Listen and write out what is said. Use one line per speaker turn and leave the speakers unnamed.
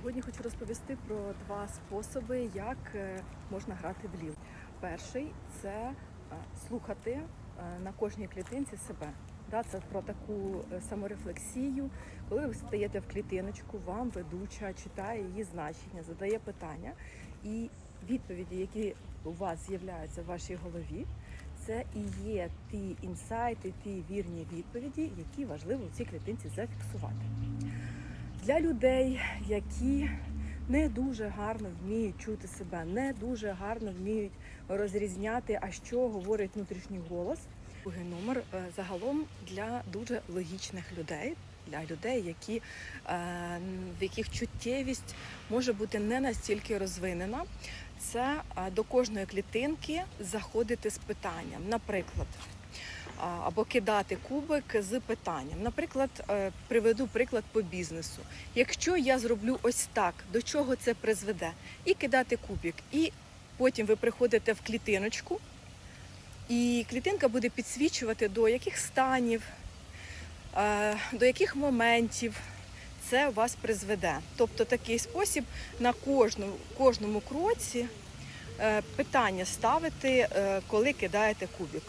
Сьогодні хочу розповісти про два способи, як е, можна грати в ліл. Перший це е, слухати е, на кожній клітинці себе. Це про таку саморефлексію. Коли ви стаєте в клітиночку, вам ведуча читає її значення, задає питання, і відповіді, які у вас з'являються в вашій голові, це і є ті інсайти, ті вірні відповіді, які важливо в цій клітинці зафіксувати. Для людей, які не дуже гарно вміють чути себе, не дуже гарно вміють розрізняти, а що говорить внутрішній голос. Другий номер е, загалом для дуже логічних людей, для людей, які, е, в яких чуттєвість може бути не настільки розвинена. Це е, до кожної клітинки заходити з питанням. Наприклад, або кидати кубик з питанням. Наприклад, е, приведу приклад по бізнесу. Якщо я зроблю ось так, до чого це призведе? І кидати кубик. І потім ви приходите в клітиночку, і клітинка буде підсвічувати, до яких станів, е, до яких моментів це вас призведе. Тобто такий спосіб на кожному, кожному кроці е, питання ставити, коли кидаєте кубик.